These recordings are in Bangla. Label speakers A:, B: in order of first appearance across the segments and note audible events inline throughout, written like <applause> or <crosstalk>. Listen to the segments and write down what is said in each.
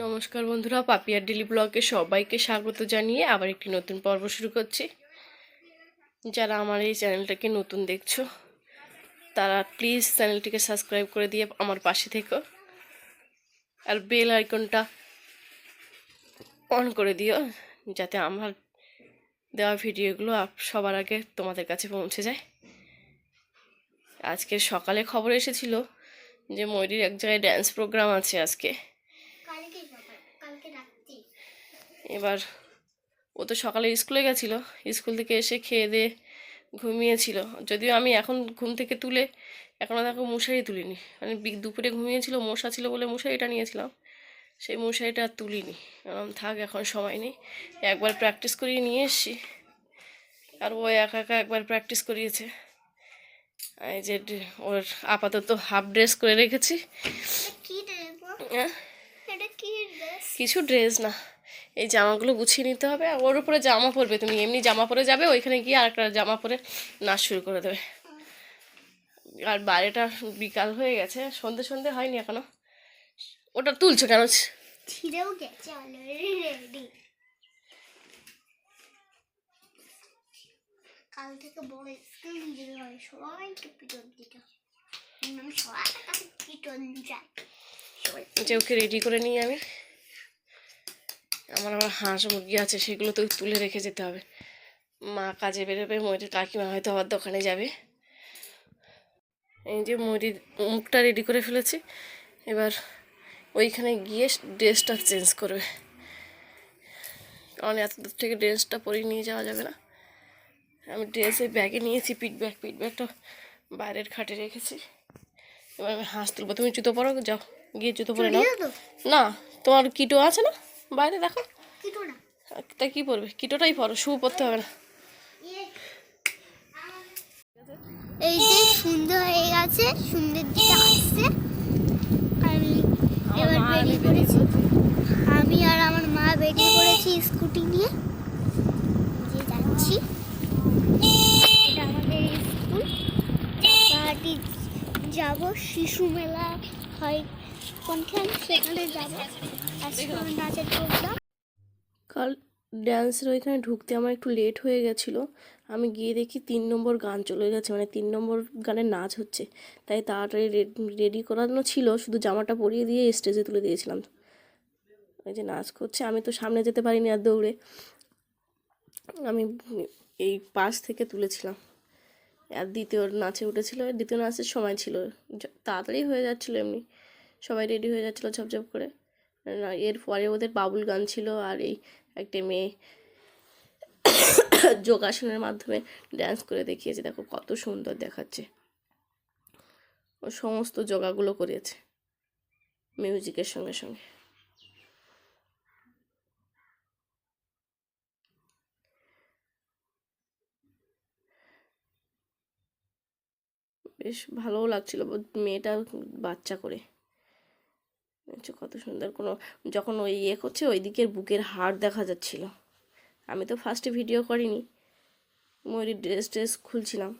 A: নমস্কার বন্ধুরা পাপিয়ার ডেলি ব্লগে সবাইকে স্বাগত জানিয়ে আবার একটি নতুন পর্ব শুরু করছি। যারা আমার এই চ্যানেলটাকে নতুন দেখছ, তারা প্লিজ চ্যানেলটিকে সাবস্ক্রাইব করে দিয়ে আমার পাশে থেকো আর বেল আইকনটা অন করে দিও, যাতে আমার দেওয়া ভিডিওগুলো সবার আগে তোমাদের কাছে পৌঁছে যায়। আজকে সকালে খবর এসেছিল যে ময়ূরীর এক জায়গায় ড্যান্স প্রোগ্রাম আছে আজকে
B: কালকে সকাল কালকে রাত্রি
A: এবার ও তো সকালে স্কুলে গেছিল। স্কুল থেকে এসে খেয়ে দিয়ে ঘুমিয়েছিল। যদিও আমি এখন ঘুম থেকে তুলে এখনও দেখো মশারি তুলিনি। মানে দুপুরে ঘুমিয়েছিল মশা ছিল বলে মশারিটা নিয়েছিলাম। সেই মশারিটা আর তুলিনি। কারণ থাক এখন সময় নেই। একবার প্র্যাকটিস করিয়ে নিয়ে এসছি। আর ও একা একা একবার প্র্যাকটিস করিয়েছে। এই যে ওর আপাতত হাফ ড্রেস করে রেখেছি। হ্যাঁ? কিছু ড্রেস না। এই জামাগুলো গুছিয়ে নিতে হবে। আর ওর উপরে জামা পরবে তুমি। এমনি জামা পরে যাবে ওইখানে গিয়ে আর একটা জামা পরে নাচ শুরু করে দেবে। আর বাইরেটা বিকাল হয়ে গেছে। সন্ধে সন্ধে হয়নি এখনও। ওটা তুলছো কেন?
B: ছিঁড়েও গেছে অলরেডি কাল থেকে বড় স্কুল দিতে হবে। সবাইকে পিটন দিতে হবে। সবার কাছে পিটন চাই
A: যে ওকে রেডি করে নিই আমি। আমার আবার হাঁস মুরগি আছে সেগুলো তো তুলে রেখে যেতে হবে। মা কাজে বেরোবে ময়ূরের কাকিমা হয়তো আবার দোকানে যাবে। এই যে ময়ূরীর মুখটা রেডি করে ফেলেছি এবার ওইখানে গিয়ে ড্রেসটা চেঞ্জ করবে। কারণ এত দূর থেকে ড্রেসটা পরিয়ে নিয়ে যাওয়া যাবে না। আমি ড্রেস ব্যাগে নিয়েছি পিট ব্যাগ পিট ব্যাগটা বাইরের খাটে রেখেছি। এবার আমি হাঁস তুলবো। তুমি জুতো পরো যাও গিয়ে জুতো পরে নাও। না তোমার কিটো আছে না? বাইরে দেখো। তা কি পরবে? কিটোটাই পরো শু পরতে হবে না।
B: এই যে সুন্দর হয়ে গেছে সুন্দর দিকে আসছে। আমি এবার বেরিয়ে পড়েছি। আমি আর আমার মা বেরিয়ে পড়েছি স্কুটি নিয়ে। যে যাচ্ছি। এটা আমাদের স্কুল। যাব শিশু মেলা হয় কোনখান? সেখানে যাব। আজকে নাচের প্রোগ্রাম
A: কাল ড্যান্সের ওইখানে ঢুকতে আমার একটু লেট হয়ে গেছিল। আমি গিয়ে দেখি তিন নম্বর গান চলে গেছে মানে তিন নম্বর গানের নাচ হচ্ছে। তাই তাড়াতাড়ি রেডি করানো ছিল শুধু জামাটা পরিয়ে দিয়ে স্টেজে তুলে দিয়েছিলাম। ওই যে নাচ করছে আমি তো সামনে যেতে পারিনি আর দৌড়ে। আমি এই পাশ থেকে তুলেছিলাম। আর দ্বিতীয় নাচে উঠেছিল দ্বিতীয় নাচের সময় ছিল। তাড়াতাড়ি হয়ে যাচ্ছিল এমনি। সবাই রেডি হয়ে যাচ্ছিল ঝপঝপ করে। এরপরে ওদের বাবুল গান ছিল আর এই একটা মেয়ে <coughs> যোগাসনের মাধ্যমে ড্যান্স করে দেখিয়েছে। দেখো কত সুন্দর দেখাচ্ছে। ও সমস্ত যোগাগুলো করেছে মিউজিকের সঙ্গে সঙ্গে। বেশ ভালোও লাগছিল মেয়েটা বাচ্চা করে। হচ্ছে কত সুন্দর কোনো, যখন ওই ইয়ে করছে, ওই দিকের বুকের হাড় দেখা যাচ্ছিল। আমি তো ফার্স্টে ভিডিও করিনি, ময়ূরীর ড্রেস ড্রেস খুলছিলাম।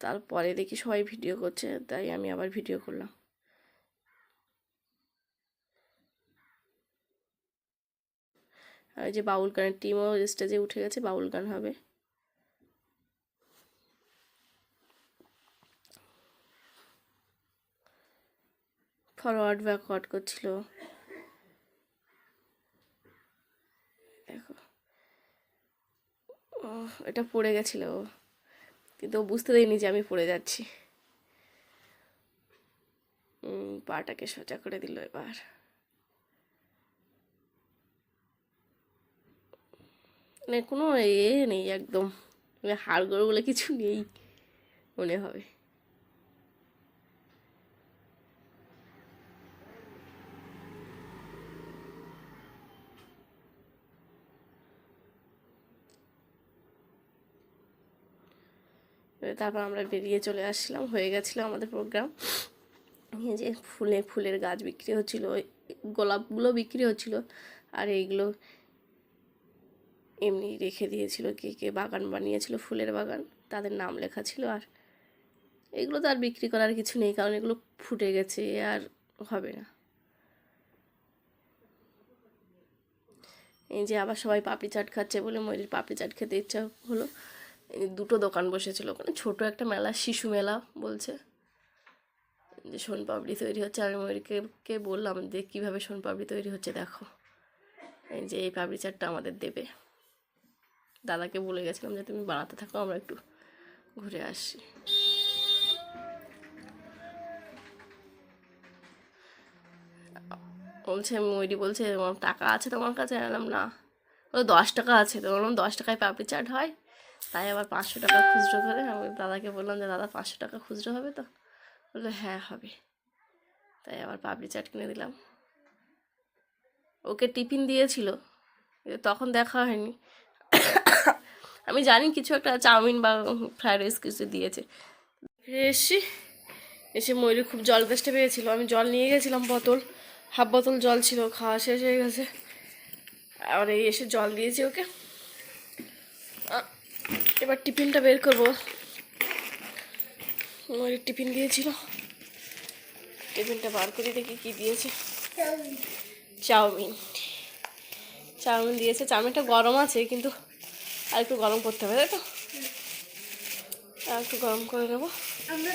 A: তারপরে দেখি সবাই ভিডিও করছে, তাই আমি আবার ভিডিও করলাম। আর যে বাউল গানের টিমও স্টেজে উঠে গেছে, বাউল গান হবে। ফরওয়ার্ড ব্যাকওয়ার্ড করছিল। দেখো। ও এটা পড়ে গেছিল কিন্তু বুঝতে দেয়নি যে আমি পড়ে যাচ্ছি। পাটাকে সোজা করে দিল এবার। মানে কোনো এ নেই একদম। হাড়গোড় বলে কিছু নেই, মনে হবে। তারপর আমরা বেরিয়ে চলে আসলাম হয়ে গেছিল আমাদের প্রোগ্রাম যে ফুলে ফুলের গাছ বিক্রি হচ্ছিল গোলাপগুলো বিক্রি হচ্ছিল, আর এইগুলো এমনি রেখে দিয়েছিল, কে কে বাগান বানিয়েছিল ফুলের বাগান, তাদের নাম লেখা ছিল আর এগুলো তো আর বিক্রি করার কিছু নেই, কারণ এগুলো ফুটে গেছে, আর হবে না। এই যে আবার সবাই পাপড়ি চাট খাচ্ছে বলে ময়ূরের পাপড়ি চাট খেতে ইচ্ছা হলো। দুটো দোকান বসেছিল ওখানে ছোট একটা মেলা, শিশু মেলা বলছে। যে সোনপাপড়ি তৈরি হচ্ছে, আমি ময়ূরকে কে বললাম যে কীভাবে সোনপাপড়ি তৈরি হচ্ছে দেখো। যে এই পাপড়ি চাটটা আমাদের দেবে। দাদাকে বলে গেছিলাম যে তুমি বানাতে থাকো, আমরা একটু ঘুরে আসি। বলছে, ময়ূরী বলছে টাকা আছে তোমার কাছে? এলাম না। ও দশ টাকা আছে। তো বললাম, দশ টাকায় পাপড়ি চাট হয়? তাই আবার পাঁচশো টাকা খুচরো করে? আমি দাদাকে বললাম যে, দাদা, পাঁচশো টাকা খুচরো হবে তো? বলল হ্যাঁ হবে। তাই আবার পাপড়ি চাট কিনে দিলাম। ওকে টিফিন দিয়েছিল। তখন দেখা হয়নি। আমি জানি কিছু একটা চাউমিন বা ফ্রাইড রাইস কিছু দিয়েছে। এসে এসে ময়ূরী খুব জল তেষ্টা পেয়েছিল। আমি জল নিয়ে গেছিলাম বোতল। হাফ বোতল জল ছিল, খাওয়া শেষ হয়ে গেছে। আর এই এসে জল দিয়েছি ওকে। এবার টিফিনটা বের করব। ময়ূরীর টিফিন দিয়েছিল টিফিনটা বার করে দেখি কী দিয়েছে। চাউমিন। চাউমিন দিয়েছে। চাউমিনটা গরম আছে কিন্তু আর একটু গরম করতে হবে তাই তো? আর একটু গরম করে নেব।
B: আমরা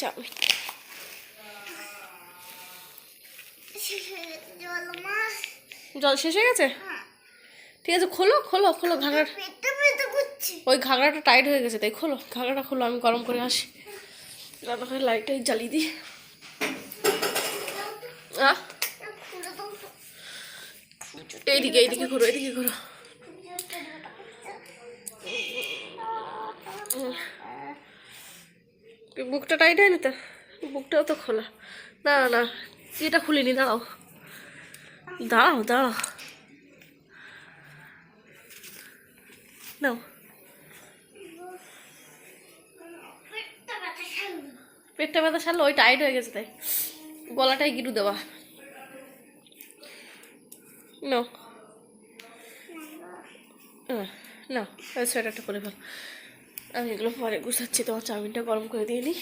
A: চাউমিন।
B: জল মা।
A: জল শেষ হয়ে গেছে?
B: হ্যাঁ।
A: ঠিক আছে খোলো খোলো খোলো ঘাগড়া ওই ঘাগড়াটা টাইট হয়ে গেছে তাই খোলো ঘাগড়াটা খোলো আমি গরম করে আসি। রান্না করে লাইটটাই জ্বালিয়ে দিই। আহ। এইদিকে এইদিকে ঘুরো এইদিকে ঘুরো। বুকটা টাইট হয়নি তো? বুকটাও তো খোলা। না না এটা খুলিনি দাঁড়াও। দাঁড়াও দাঁড়াও। নাও।
B: পেটটা ব্যথা সারলো।
A: ওই টাইট হয়ে গেছে তাই। গলাটাই গিরু দেওয়া। নাও। ওই সোয়েটারটা করে ফেল আমি এগুলো পরে গুছাচ্ছি, তোমার চাউমিনটা গরম করে দিয়ে নিই।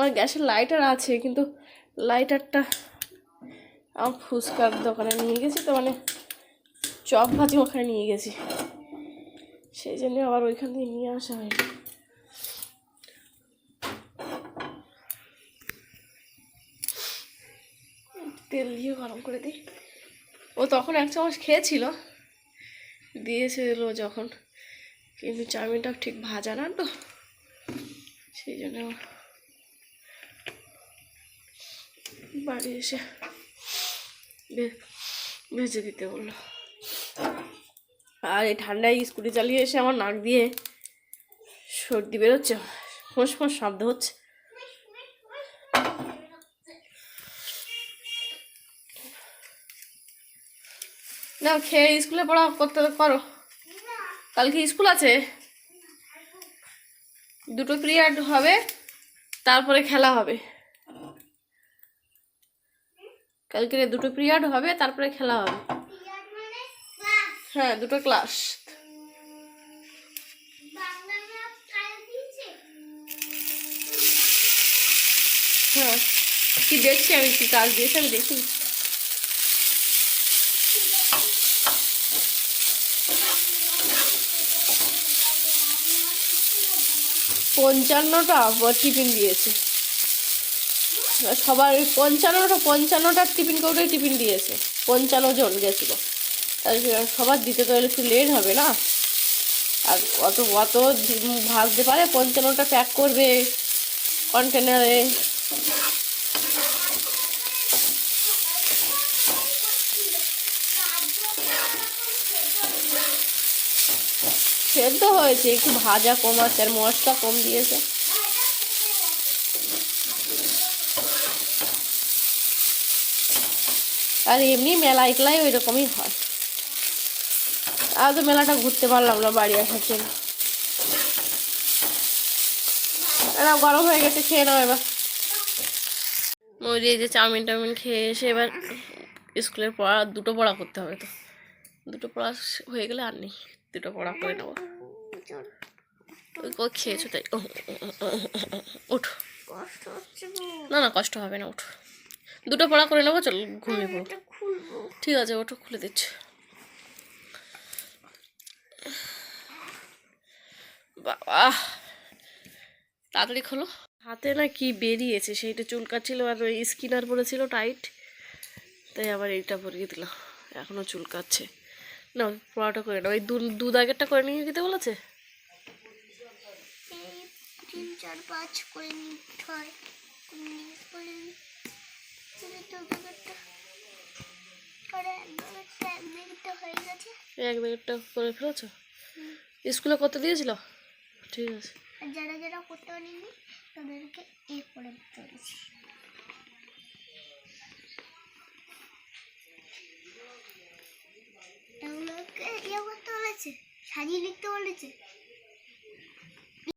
A: আমার গ্যাসের লাইটার আছে, কিন্তু লাইটারটা আমার ফুচকার দোকানে নিয়ে গেছি তো মানে চপ ভাজি ওখানে নিয়ে গেছি। সেই জন্য আবার ওইখান থেকে নিয়ে আসা হয়নি। তেল দিয়ে গরম করে দিই। ও তখন এক চামচ খেয়েছিল দিয়েছিল যখন, কিন্তু চাউমিনটা ঠিক ভাজা না তো, সেই জন্য বাড়ি এসে ভেজে দিতে বলল। আর এই ঠান্ডায় স্কুটি চালিয়ে এসে আমার নাক দিয়ে সর্দি বেরোচ্ছে, ফোঁস ফোঁস শব্দ হচ্ছে। না খেয়ে স্কুলে পড়া করতে করো কালকে স্কুল আছে। দুটো পিরিয়ড হবে, তারপরে খেলা হবে। কালকে দুটো পিরিয়ড হবে, তারপরে খেলা হবে। হ্যাঁ দুটো ক্লাস। হ্যাঁ কি দেখছি আমি, কি কাজ দিয়েছে আমি দেখি পঞ্চান্নটা টিফিন দিয়েছে সবার পঞ্চান্নটা পঞ্চান্নটা টিফিন কৌটোই টিফিন দিয়েছে। পঞ্চান্ন জন গেছিল। তাহলে সবার দিতে তো একটু লেট হবে না? আর অত অত ভাজতে পারে পঞ্চান্নটা প্যাক করবে কন্টেনারে। সেদ্ধ হয়েছে, একটু ভাজা কম আছে আর মশলা কম দিয়েছে। আর এমনি মেলা একলাই ওই রকমই হয়। আর তো মেলাটা ঘুরতে পারলাম না বাড়ি আসার জন্য। এরা গরম হয়ে গেছে খেয়ে নাও এবার। ওই যে চাউমিন টাউমিন খেয়ে এসে এবার স্কুলের পড়া দুটো পড়া করতে হবে তো। দুটো পড়া হয়ে গেলে আর নেই দুটো পড়া করে নেব। ওই খেয়েছো তাই? ও উঠো।
B: কষ্ট হচ্ছে গো।
A: না না কষ্ট হবে না উঠো। দুটো পড়া করে নেব চল ঘুমিয়ে পড়ো। ঠিক আছে ওটা খুলে দিচ্ছি। বাবা তাড়াতাড়ি খোলো। হাতে না কি বেরিয়েছে সেইটা চুলকাচ্ছিল আর ওই স্কিনার পরেছিল টাইট তাই আবার এইটা পরিয়ে দিলাম এখনও চুলকাচ্ছে। না পড়াটা করে না ওই দু- দুধ আগেরটা করে নিয়ে দিতে বলেছে?
B: তিন চার পাঁচ করে নিতে হয় এক হয়ে
A: এই করে ফেলেছো? স্কুলে কত দিয়েছিল? ঠিক আছে।
B: যারা যারা করতে পারেনি তাদেরকে এ করে চলেছি এগুলোকে ইয়ে করতে বলেছে সাজিয়ে লিখতে বলেছে।